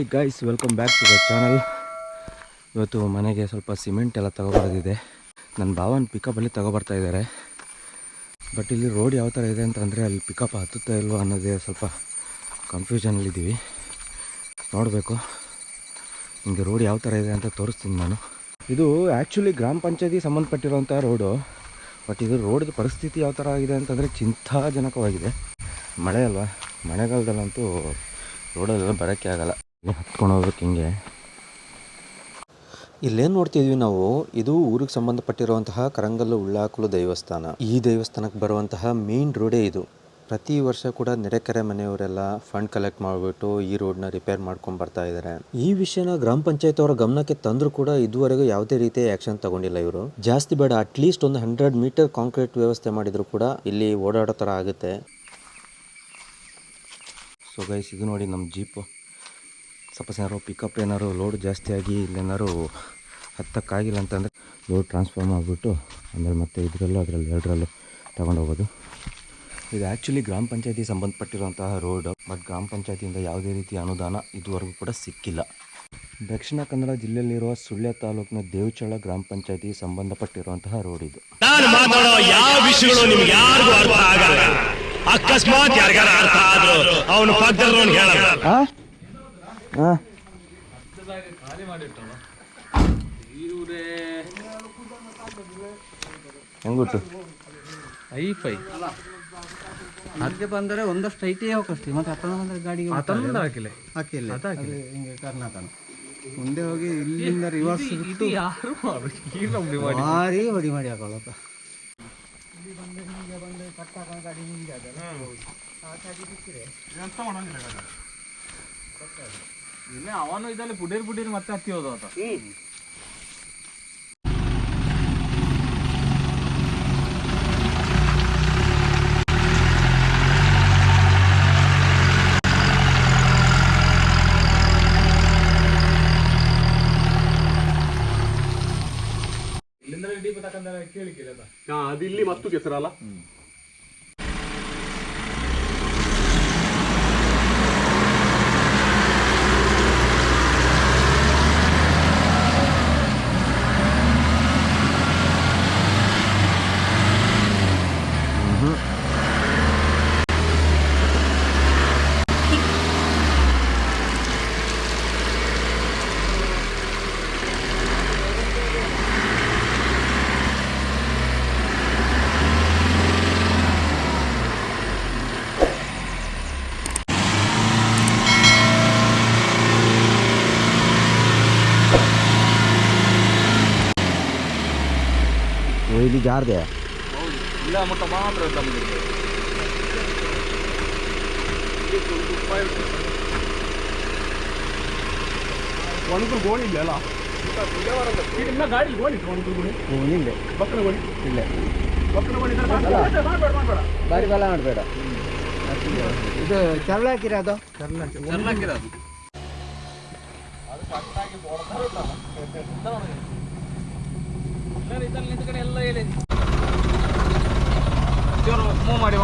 Hi guys welcome back to the channel ಇವತ್ತು ಮನೆಗೆ ಸ್ವಲ್ಪ ಸಿಮೆಂಟ್ ಎಲ್ಲ ತಗೊಬರೋದಿದೆ. ನನ್ನ ಭಾವನ ಪಿಕಪಲ್ಲಿ ತಗೊಬರ್ತಾ ಇದ್ದಾರೆ ಬಟ್ ಇಲ್ಲಿ ರೋಡ್ ಯಾವ ಥರ ಇದೆ ಅಂತಂದರೆ ಅಲ್ಲಿ ಪಿಕಪ್ ಹತ್ತುತ್ತಾ ಇಲ್ವೋ ಅನ್ನೋದೇ ಸ್ವಲ್ಪ ಕನ್ಫ್ಯೂಷನಲ್ಲಿದ್ದೀವಿ ನೋಡಬೇಕು. ನಿಮಗೆ ರೋಡ್ ಯಾವ ಥರ ಇದೆ ಅಂತ ತೋರಿಸ್ತೀನಿ ನಾನು. ಇದು ಆ್ಯಕ್ಚುಲಿ ಗ್ರಾಮ ಪಂಚಾಯತಿ ಸಂಬಂಧಪಟ್ಟಿರುವಂಥ ರೋಡು ಬಟ್ ಇದು ರೋಡ್ದು ಪರಿಸ್ಥಿತಿ ಯಾವ ಥರ ಆಗಿದೆ ಅಂತಂದರೆ ಚಿಂತಾಜನಕವಾಗಿದೆ. ಮಳೆ ಅಲ್ವಾ? ಮಳೆಗಾಲದಲ್ಲಂತೂ ರೋಡಲ್ಲೆಲ್ಲ ಬರೋಕ್ಕೆ ಆಗಲ್ಲ. ಹತ್ಕೊಂಡು ಹೋಗ್ಬೇಕು ಹಿಂಗೆ. ಇಲ್ಲೇನು ನೋಡ್ತಿದ್ವಿ ನಾವು? ಇದು ಊರಿಗೆ ಸಂಬಂಧಪಟ್ಟಿರುವಂತಹ ಕರಂಗಲ್ಲು ಉಳ್ಳಾಕಲು ದೇವಸ್ಥಾನ. ಈ ದೇವಸ್ಥಾನಕ್ಕೆ ಬರುವಂತಹ ಮೇನ್ ರೋಡೇ ಇದು. ಪ್ರತಿ ವರ್ಷ ಕೂಡ ನೆರೆಕೆರೆ ಮನೆಯವರೆಲ್ಲ ಫಂಡ್ ಕಲೆಕ್ಟ್ ಮಾಡಿಬಿಟ್ಟು ಈ ರೋಡ್ನ ರಿಪೇರ್ ಮಾಡ್ಕೊಂಡು ಬರ್ತಾ ಇದ್ದಾರೆ ಈ ವಿಷಯನ ಗ್ರಾಮ ಪಂಚಾಯತ್ ಅವರ ಗಮನಕ್ಕೆ ತಂದರೂ ಕೂಡ ಇದುವರೆಗೂ ಯಾವುದೇ ರೀತಿಯ ಆಕ್ಷನ್ ತಗೊಂಡಿಲ್ಲ ಇವರು. ಜಾಸ್ತಿ ಬೇಡ ಅಟ್ಲೀಸ್ಟ್ ಒಂದು ಹಂಡ್ರೆಡ್ ಮೀಟರ್ ಕಾಂಕ್ರೀಟ್ ವ್ಯವಸ್ಥೆ ಮಾಡಿದ್ರು ಕೂಡ ಇಲ್ಲಿ ಓಡಾಡೋ ಥರ ಆಗುತ್ತೆ. ಸೊ ಗೈಸ್ ಇದು ನೋಡಿ ನಮ್ಮ ಜೀಪು ಸಪೋಸ್ ಏನಾರು ಪಿಕಪ್ ಏನಾರು ಲೋಡ್ ಜಾಸ್ತಿ ಆಗಿ ಇಲ್ಲೇನಾರು ಹತ್ತಕ್ಕಾಗಿಲ್ಲ ಅಂತಂದರೆ ಲೋಡ್ ಟ್ರಾನ್ಸ್ಫರ್ ಮಾಡಿಬಿಟ್ಟು ಆಮೇಲೆ ಮತ್ತೆ ಇದರಲ್ಲೂ ಅದರಲ್ಲಿ ಎರಡರಲ್ಲೂ ತಗೊಂಡು ಹೋಗೋದು. ಇದು ಆ್ಯಕ್ಚುಲಿ ಗ್ರಾಮ ಪಂಚಾಯತಿ ಸಂಬಂಧಪಟ್ಟಿರುವಂತಹ ರೋಡ್ ಬಟ್ ಗ್ರಾಮ ಪಂಚಾಯತಿಯಿಂದ ಯಾವುದೇ ರೀತಿಯ ಅನುದಾನ ಇದುವರೆಗೂ ಕೂಡ ಸಿಕ್ಕಿಲ್ಲ. ದಕ್ಷಿಣ ಕನ್ನಡ ಜಿಲ್ಲೆಯಲ್ಲಿರುವ ಸುಳ್ಯ ತಾಲೂಕಿನ ದೇವಚಳ ಗ್ರಾಮ ಪಂಚಾಯತಿ ಸಂಬಂಧಪಟ್ಟಿರುವಂತಹ ರೋಡ್ ಇದು. ನಾನು ಮಾತಾಡೋ ಯಾವ ವಿಷಯಗಳು ನಿಮ್ಗೆ ಯಾರಿಗೂ ಅರ್ಥ ಆಗಲ್ಲ. ಅಕಸ್ಮಾತ್ ಯಾರಿಗಾರ ಅರ್ಥ ಆದ್ರೂ ಅವನು ಪಕ್ಕದಲ್ಲವನು ಹೇಳಲ್ಲ. ಹಾಂ. ಹಾಂ ಹೆಂಗುಟ್ಟು ಐಫೈ ಅದಕ್ಕೆ ಬಂದರೆ ಒಂದಷ್ಟು ಐಟಿ ಹೋಗಷ್ಟೇ ಮತ್ತೆ ಹತ್ತೊಂದು ಬಂದರೆ ಗಾಡಿ ಹತ್ತೊಂದು ಹಾಕಿಲ್ಲ ಹಾಕಿಲ್ಲ ಅದು ಹಿಂಗೆ ಕರ್ನಾಟಕ. ಮುಂದೆ ಹೋಗಿ ಇಲ್ಲಿಂದ ರಿವರ್ಸ್ ಬಿಟ್ಟು ಭಾರಿ ಹೊಡಿ ಮಾಡಿ ಹಾಕೊಳ್ಳಪ್ಪ ಅವನು ಇದರಲ್ಲಿ ಪುಡೀರ್ ಪುಡೀರ್ ಮತ್ತೆ ಹತ್ತಿ ಹೋದ ಕೇಳಿ ಮತ್ತು ಹಾ ಅದ ಇಲ್ಲಿ ಜಾರ್ದೆ ಇಲ್ಲ ಮಟ್ಟ ಮಾತ್ರ ನಮಗೆ ಒಣಗುರು ಗೋಣಿ ಇಲ್ಲ ಅಲ್ಲ ಇನ್ನ ಗಾಡಿ ಗೋಣಿ ಒಣಗುರು ಗೋಣಿ ಇಲ್ಲೇ ಬಕ್ಕನ ಗೋಣಿ ಇಲ್ಲೇ ಬಕ್ಕನ ಗೋಣಿ ಇದ್ರೆ ಮಾಡ್ಬೇಡ ಮಾಡ್ಬೇಡ ಮಾಡ್ಬೇಡ ಬಾರಿ ಬಲ ಮಾಡಬೇಡ ಇದು ಚರ್ಲ ಹಾಕಿರೋದು ಹಾಕಿರೋದು ಎಲ್ಲ ಹೇಳಿದ್ ಮೂವ್ ಮಾಡಿವ?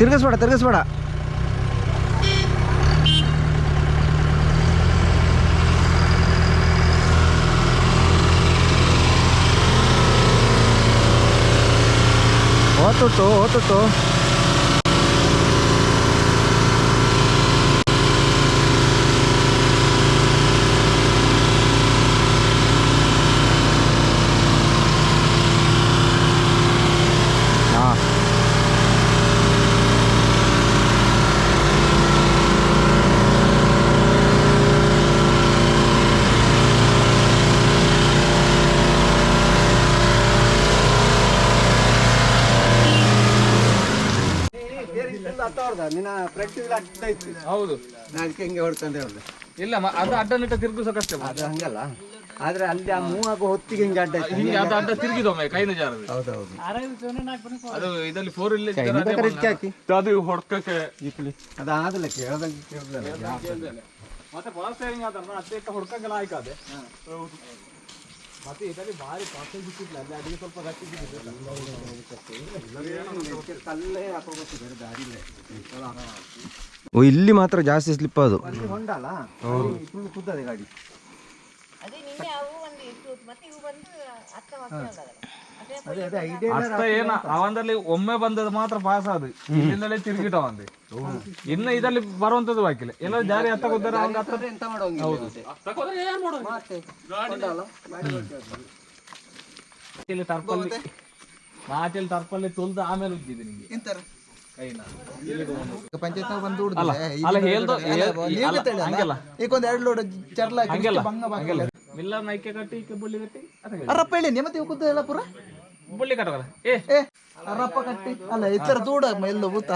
ತಿರ್ಗಿಸ್ಬೇಡ ತಿರ್ಗಿಸ್ಬೇಡ. ಓತುಟ್ಟು ಓತುಟ್ಟು ನಿನ್ನ ಪ್ರಾಕ್ಟೀಸ್ ಇತ್ತು. ಹೌದು. ನಾನು ಅದಕ್ಕೆ ಹಿಂಗೆ ಹೊಡ್ಕೊಂಡು ಇಲ್ಲ ಮ- ಅದು ಅಡ್ಡ ನಿಟ್ಟ ತಿರುಗಿಸೋಕಷ್ಟೇ ಅದು ಹಂಗಲ್ಲ. ಆದ್ರೆ ಅಲ್ಲಿ ಆ ಮೂವಾಗ ಆಗೋ ಹೊತ್ತಿಗೆ ಹಿಂಗೆ ಅಡ್ಡ ಆಯ್ತು. ಹಿಂಗೆ ಅದು ಅಡ್ಡ ತಿರುಗಿದೊಮ್ಮೆ ಕೈನ ಜಾರದು ಹೌದೌದು. ಅದು ಇದರಲ್ಲಿ ಫೋರ್ ಇಲ್ಲ ಇದಕ್ಕೆ ಹಾಕಿ. ಅದು ಹೊಡ್ಕಕ್ಕೆ ಅದು ಆದಲ್ಲ ಕೇಳ್ದಂಗೆ ಕೇಳ್ದಲ್ಲ ಮತ್ತೆ ಪವರ್ ಸ್ಟೇರಿಂಗ್ ಅದನ್ನ ಅದೇ. ಹೊಡ್ಕಂಗೆಲ್ಲ ಆಯ್ಕಾದೆ ಮತ್ತೆ ಇದರಲ್ಲಿ ಭಾರಿ ಪಾರ್ಸಲ್ ಸಿಕ್ಕಿಲ್ಲ ಅಲ್ಲಿ ಅಡಿಗೆ ಸ್ವಲ್ಪ ಗಟ್ಟಿ ಕಲ್ಲೇ ಹಾಕೋಬೇಕು ಬೇರೆ ದಾರಿ ಓ ಇಲ್ಲಿ ಮಾತ್ರ ಜಾಸ್ತಿ ಸ್ಲಿಪ್ ಅದು. ಅಲ್ಲಿ ಫುಲ್ ಕುದ್ದದೆ ಗಾಡಿ. ಅದೇ ನಿನ್ನೆ ಅವು ಒಂದು ಮತ್ತೆ ಇವು ಬಂದು ಅರ್ಥ ಮಾಡ್ಕೊಳ್ಳೋದಲ್ಲ ಅದೇ ಅದೇ ಅದೇ ಐಡಿಯಾ ಅಷ್ಟ ಏನ ಅವಂದಲ್ಲಿ ಒಮ್ಮೆ ಬಂದದ್ದು ಮಾತ್ರ ಪಾಸ್ ಆದ. ಇಲ್ಲಿಂದಲೇ ತಿರುಗಿಟ ಅವಂದೆ. ಇನ್ನ ಇದರಲ್ಲಿ ಬರುವಂತದ್ದು ಬಾಕಿಲ್ಲ ಎಲ್ಲ ಜಾರಿ ಹತ್ತ ಕೂತಾರೆ ಅವಂಗ ಹತ್ತ ಎಂತ ಮಾಡೋಂಗಿಲ್ಲ ತರ್ಪಲ್ಲಿ ಮಾಚಲ್ಲಿ ತರ್ಪಲ್ಲಿ ತುಲ್ದು ಆಮೇಲೆ ಉಜ್ಜಿದೆ ಎಂತಾರ? ಕೈನ. ಪಂಚಾಯತ್ ಬಂದು ಅಲ್ಲ ಅಲ್ಲ ಹೇಳ್ದು ಹಂಗೆಲ್ಲ. ಈಗ ಒಂದ್ ಎರಡು ಲೋಡ್ ಚರ್ಲ ಹಂಗಲ್ಲ ಹಂಗೆಲ್ಲ. ಮಿಲ್ಲರ್ ನೈಕೆ ಕಟ್ಟಿ ಈಕೆ ಬುಳ್ಳಿ ಕಟ್ಟಿ ಅದ ಅರಪ್ಪ ಹೇಳಿ ನಿಮ್ಮ ಕೂತ ಎಲ್ಲ ಪುರ? ಬುಳ್ಳಿ ಕಟ್ಟಕಲ್ಲ ಏ. ಅರಪ್ಪ ಕಟ್ಟಿ. ಅಲ್ಲ ಎಚ್ಚರ ದೂಡ ಎಲ್ಲ ಭೂತ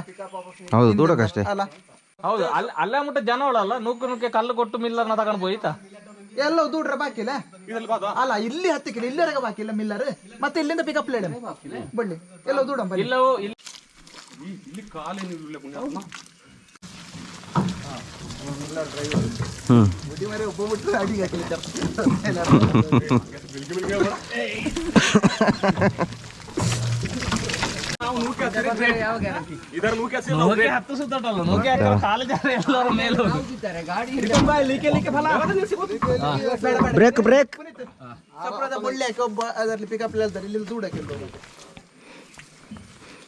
ಹೌದು ದೂಡಕ್ಕಷ್ಟೇ. ಅಲ್ಲ. ಹೌದು ಅಲ್ಲ ಅಲ್ಲೇ ಮುಟ್ಟ ಜನವಳಲ್ಲ ನೂಕು ನೂಕೆ ಕಲ್ಲು ಕೊಟ್ಟು ಮಿಲ್ಲರ್ನ ತಗೊಂಡು ಹೋಯ್ತಾ? ಎಲ್ಲ ದೂಡ್ರ ಬಾಕಿ ಇಲ್ಲ? ಅಲ್ಲ ಇಲ್ಲಿ ಹತ್ತಿಕ್ಕಿಲ್ಲ ಇಲ್ಲಿವರೆಗೆ ಬಾಕಿಲ್ಲ ಮಿಲ್ಲರ್. ಮತ್ತೆ ಇಲ್ಲಿಂದ ಪಿಕಪ್ ಲೇಡ ಬಳ್ಳಿ ಎಲ್ಲ ದೂಡ ಇಲ್ಲಿ. ಇಲ್ಲ ಹ್ಞೂ ಮುಡಿ ಮರೆ ಒಬ್ಬ ಬಿಟ್ಟು ಅಡಿಗೆ ಹಾಕಿಲ್ಲ ನೂಕೆ ಹತ್ತು ಸುತ್ತಟಲ್ಲ ನೂಕೆ ಹಾಕೋ ಕಾಲು ಜಾರ ಎಲ್ಲರ ಮೇಲೆ ಹೋಗಿ ಬ್ರೇಕ್ ಬ್ರೇಕ್ ಸಪ್ರದ ಬಳ್ಳಿ ಹಾಕಿ ಒಬ್ಬ ಅದರಲ್ಲಿ ಪಿಕಪ್ ಹೇಳ್ತಾರೆ ಇಲ್ಲಿ ದೂಡ ಹಾಕಿಲ್ಲ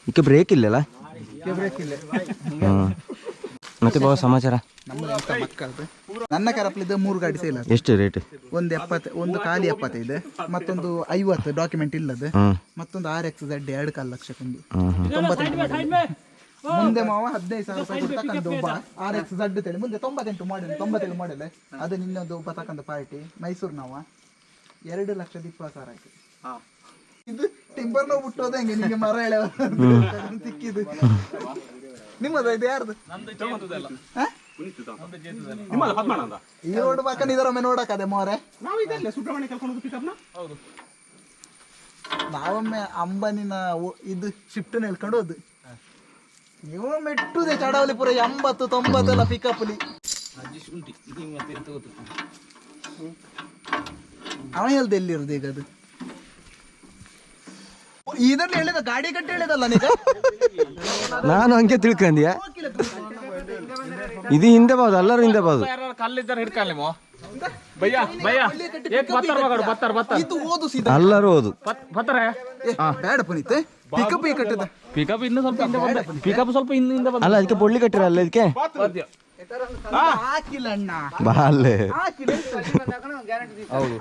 ಈಕೆ ಬ್ರೇಕ್ ಇಲ್ಲಲ್ಲ ಬ್ರೇಕ್ ಇಲ್ಲ ಹ್ಞೂ ಮತ್ತೆ ಬಾವ ಸಮಾಚಾರ. ನನ್ನ ಕರಪ್ಲಿದ್ದ ಮೂರು ಗಾಡಿ ಸೇಲ್ ಎಷ್ಟು ರೇಟ್ ಒಂದು ಎಪ್ಪತ್ತು ಒಂದು ಖಾಲಿ ಎಪ್ಪತ್ತೈದು ಮತ್ತೊಂದು ಐವತ್ತು ಡಾಕ್ಯುಮೆಂಟ್ ಇಲ್ಲದ ಮತ್ತೊಂದು ಆರ್ ಎಕ್ಸ್ ಝಡ್ ಎರಡು ಕಾಲು ಲಕ್ಷಕ್ಕೊಂದು ತೊಂಬತ್ತೆಂಟು ಮುಂದೆ ಮಾವ ಹದಿನೈದು ಸಾವಿರ ರೂಪಾಯಿ ಕೊಟ್ಟು ತಕಂದು ಒಬ್ಬ ಆರ್ ಎಕ್ಸ್ ಝಡ್ ತೇಳಿ. ಮುಂದೆ ತೊಂಬತ್ತೆಂಟು ಮಾಡೆಲ್ ತೊಂಬತ್ತೇಳು ಮಾಡೆಲ್ ಅದು ನಿನ್ನೊಂದು ಒಬ್ಬ ತಕ್ಕಂತ ಪಾರ್ಟಿ ಮೈಸೂರು ನಾವ ಎರಡು ಲಕ್ಷದ ಇಪ್ಪತ್ತು ಸಾವಿರ ಆಯ್ತು. ಇದು ಟಿಂಬರ್ ನೋವು ಬಿಟ್ಟೋದ ಹೆಂಗೆ? ನಿಮಗೆ ಮರ ಎಳೆ ಸಿಕ್ಕಿದ್ದು. ನಿಮ್ಮದು ಇದು ಯಾರ್ದು? ಈ ರೋಡ್ ಬಾಕನ್ ಇದರೊಮ್ಮೆ ನೋಡಕದೆ ಮೋರೆ. ನಾವು ಇದೆಲ್ಲ ಸುಬ್ರಹ್ಮಣ್ಯ ಕರ್ಕೊಂಡು ಪಿಕಪ್ನ ಹೌದು. ನಾವೊಮ್ಮೆ ಅಂಬನಿನ ಇದು ಶಿಫ್ಟ್ ಹೇಳ್ಕೊಂಡು ಹೋದ್ ನೀವು ಮೆಟ್ಟುದೆ ಚಡವಲಿ ಪುರ ಎಂಬತ್ತು ತೊಂಬತ್ತೆಲ್ಲ ಪಿಕಪ್ಲಿ ಅವ ಹೇಳ್ದೆ ಎಲ್ಲಿರೋದು ಈಗ ಅದು? ಇದನ್ನ ಹೇಳಿದ ಗಾಡಿ ಕಟ್ಟಿ ಹೇಳಿದಲ್ಲ ನಾನು? ಹಂಗೆ ತಿಳ್ಕೊಂಡಿಯ ಇದು ಹಿಂದೆ ಬಾದು ಎಲ್ಲರೂ ಹಿಂದೆ ಬಾದು. ಕಲ್ಲಿದ್ದಾರೆ ಹಿಡ್ಕಲ್ಲ ನೀವು. ಭಯ್ಯ ಭಯ್ಯ ಏಕ್ ಬತ್ತಾರ ಮಗಡು ಬತ್ತಾರ ಬತ್ತಾರ. ಇದು ಓದು ಸೀದಾ. ಎಲ್ಲರೂ ಹೋದು ಬತ್ತಾರ? ಏ, ಬೇಡ ಪುನೀತ್ ಪಿಕಪ್ ಈ ಕಟ್ಟದ. ಪಿಕಪ್ ಇನ್ನು ಸ್ವಲ್ಪ ಹಿಂದೆ ಬಂದ. ಪಿಕಪ್ ಸ್ವಲ್ಪ ಹಿಂದಿಂದ ಬಂದ. ಅಲ್ಲ ಅದಕ್ಕೆ ಪೊಳ್ಳಿ ಕಟ್ಟಿರಲ್ಲ ಇದಕ್ಕೆ? ಹಾಕಿಲ್ಲ ಅಣ್ಣ. ಬಾ ಅಲ್ಲೇ. ಹಾಕಿಲ್ಲ.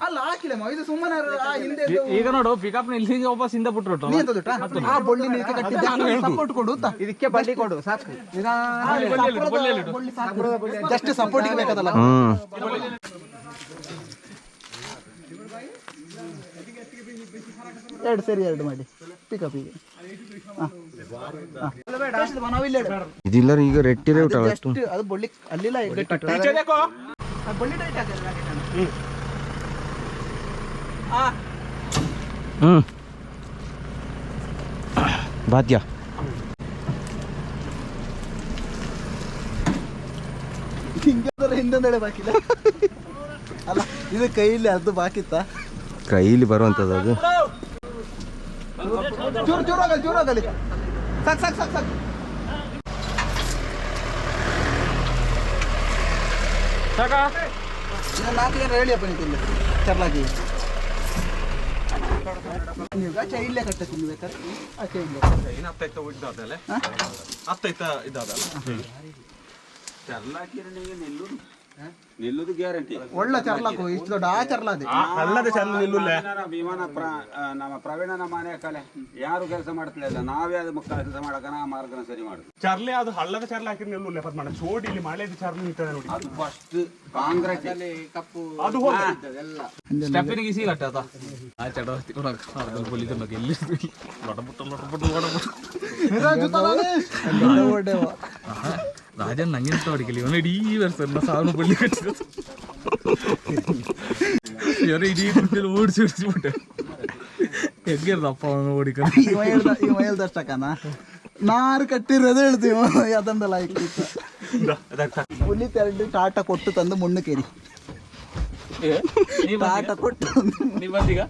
ಅಲ್ಲ ಹಾಕಿಲ್ಲ ಮಾವ, ಇದು ಸುಮ್ಮನೆ ಆ ಹಿಂದೆ ಇದು- ಈಗ ನೋಡು ಪಿಕಪ್ ಇಲ್ಲಿ ವಾಪಸ್ ಹಿಂದೆ ಬಿಟ್ರು ನೀ ಎಂತ ಗೊತ್ತಾ? ಆ ಬೊಳ್ಳಿ ನೀಕೆ ಕಟ್ಟಿದ್ದೆ. ಸಪೋರ್ಟ್ ಕೊಡು? ಇದಕ್ಕೆ ಬಳ್ಳಿ ಕೊಡು ಸಾಕು. ಬೊಳ್ಳಿ ಸಾಕು. ಜಸ್ಟ್ ಸಪೋರ್ಟಿಗೆ ಬೇಕಾದಲ್ಲ. ಎರಡು ಸರಿ ಎರಡು ಮಾಡಿ. ಪಿಕಪ್ ಈಗ ಹಾ. ಹೇಳು. ಈಗ ರೆಟ್ಟಿರೇ ಅಷ್ಟು ಅದು ಬಳ್ಳಿ ಅಲ್ಲಿಲ್ಲ ಬೊಳ್ಳಿ ಟೈಟ್ ಹಾಕಿದ್ರೆ ಗಾಡಿ ಆ, ಹ್ಞೂ ಬಾದ್ಯ. ಹಿಂಗಂದ್ರೆ ಹಿಂದೊಂದೆಡೆ ಬಾಕಿಲ್ಲ. ಅಲ್ಲ ಇದು ಕೈಲಿ ಅದು ಬಾಕಿತ್ತ? ಕೈಲಿ ಬರುವಂಥದ್ದು ಅದು. ಆಗಲಿ ಚೂರು ಆಗಲಿ ಸಾಕು ಸಾಕು ಸಾಕು ಸಾಕು. ಸಾಕಾ? ನಾಲ್ಕು ಜನ ಹೇಳಿಯಪ್ಪ ನಿಂತಿಲ್ಲ ಚರ್ಲಾಗಿ ನೀವು ಆಚೆ ಇಲ್ಲೇ ಕಟ್ಟತೀನಿ ಬೇಕಾದ್ರೆ ಆಚೆ ಇಲ್ಲೇ ನಿಲ್ಲುದು ಗ್ಯಾರಂಟಿ. ಒಳ್ಳೆ ಚರ್ಲಾಕು ಇಷ್ಟು ದೊಡ್ಡ ಆ ಚರ್ಲಾದೆ. ವಿಮಾನ ಪ್ರ ಪ್ರವೀಣ ನಮ್ಮ ಪ್ರವೀಣನ ಮನೆ ಕಲೆ. ಯಾರು ಕೆಲಸ ಮಾಡ್ತಿಲ್ಲ ನಾವೇ ಅದು ಕೆಲಸ ಮಾಡಕ ನಾ ಮಾರ್ಗನ ಸರಿ ಮಾಡುದು. ಚರ್ಲೆ ಅದು ಹಳ್ಳದ ಚರ್ಲ ಹಾಕಿ ನಿಲ್ಲುಲ್ಲ ಪದ್ಮಣ್ಣ. ಚೋಡಿ ಇಲ್ಲಿ ಮಳೆದು ಚರ್ಲ ನಿಂತದೆ ನೋಡಿ. ಅದು ಫಸ್ಟ್ ಕಾಂಗ್ರೆಸ್. ಕಪ್ಪು ಅದು ಸ್ಟೆಪ್ಪಿನಿಗೆ ಸಿ ಕಟ್ಟದ ಆ ಚಡವತಿ ಬೊಲಿ ತನಕ ಎಲ್ಲಿ ಲೊಟಪುಟ್ಟು ಲೊಟಪುಟ್ಟು ಲೊಟಪುಟ್ಟು ರಾಜನ್ ನಂಗೆ ಅಡಿಕಲಿ ಇವನು ಇಡೀ ವರ್ಷ ಸಾವಿರ ಬಳ್ಳಿ ಕಟ್ಟಿರೋದು ಯಾರು ಇಡೀ ಗುಂಪಿಯಲ್ಲಿ ಓಡಿಸಿ ಓಡಿಸ್ಬಿಟ್ಟೆ ಹೆಗ್ಗಿರ್ದಪ್ಪ ಅವನು ಓಡಿಕ ಇವ ಹೇಳ್ದ ಇವ ಹೇಳ್ದಷ್ಟಕ್ಕನ ನಾರು ಕಟ್ಟಿರೋದು ಹೇಳ್ತೀವಿ ಅದೊಂದು ಲೈಕ್ ಹುಲಿ ತೆರಡು ಟಾಟ ಕೊಟ್ಟು ತಂದು ಮುಣ್ಣು ಕೇರಿ ಟಾಟ ಕೊಟ್ಟು ನೀ ಬಂದೀಗ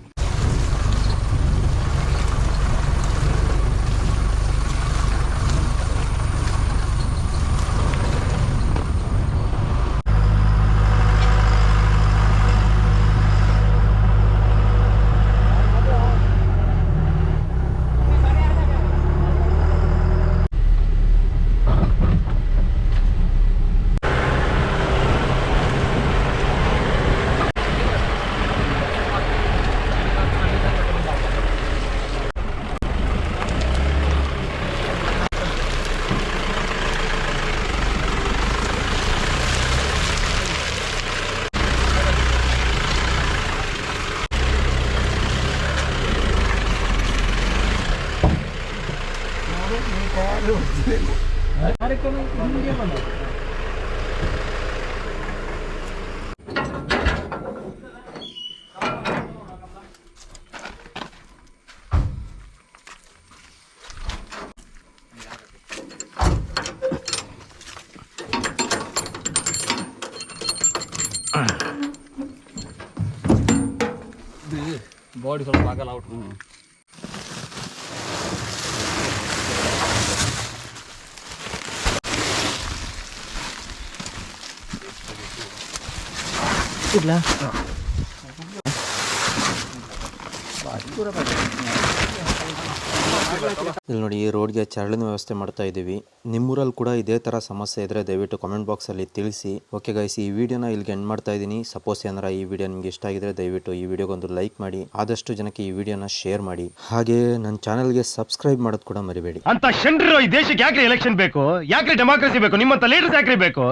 ಬಾಡಿ ಸ್ವಲ್ಪ ಆಗಲ್ಲ ಔಟ್ ಇಲ್ಲಿ ನೋಡಿ ಈ ರೋಡ್ಗೆ ಚರಳಿನ ವ್ಯವಸ್ಥೆ ಮಾಡ್ತಾ ಇದ್ದೀವಿ. ನಿಮ್ಮೂರಲ್ಲಿ ಕೂಡ ಇದೇ ಥರ ಸಮಸ್ಯೆ ಇದ್ರೆ ದಯವಿಟ್ಟು ಕಮೆಂಟ್ ಬಾಕ್ಸಲ್ಲಿ ತಿಳಿಸಿ. ಓಕೆ ಗೈಸ್ ಈ ವಿಡಿಯೋನ ಇಲ್ಲಿಗೆ ಎಂಡ್ ಮಾಡ್ತಾ ಇದ್ದೀನಿ. ಸಪೋಸ್ ಏನಾರ ಈ ವಿಡಿಯೋ ನಿಮ್ಗೆ ಇಷ್ಟ ಆಗಿದ್ರೆ ದಯವಿಟ್ಟು ಈ ವಿಡಿಯೋಗೊಂದು ಲೈಕ್ ಮಾಡಿ. ಆದಷ್ಟು ಜನಕ್ಕೆ ಈ ವಿಡಿಯೋನ ಶೇರ್ ಮಾಡಿ. ಹಾಗೆ ನನ್ನ ಚಾನಲ್ಗೆ ಸಬ್ಸ್ಕ್ರೈಬ್ ಮಾಡೋದು ಕೂಡ ಮರಿಬೇಡಿ. ಅಂತ ಶಂಡ್ರು ಈ ದೇಶಕ್ಕೆ ಯಾಕ್ರಿ ಎಲೆಕ್ಷನ್ ಬೇಕು? ಯಾಕ್ರಿ ಡೆಮಾಕ್ರಸಿ ಬೇಕು? ನಿಮ್ಮಂತ ಲೀಡರ್ಸ್ ಯಾಕೆ ಬೇಕು?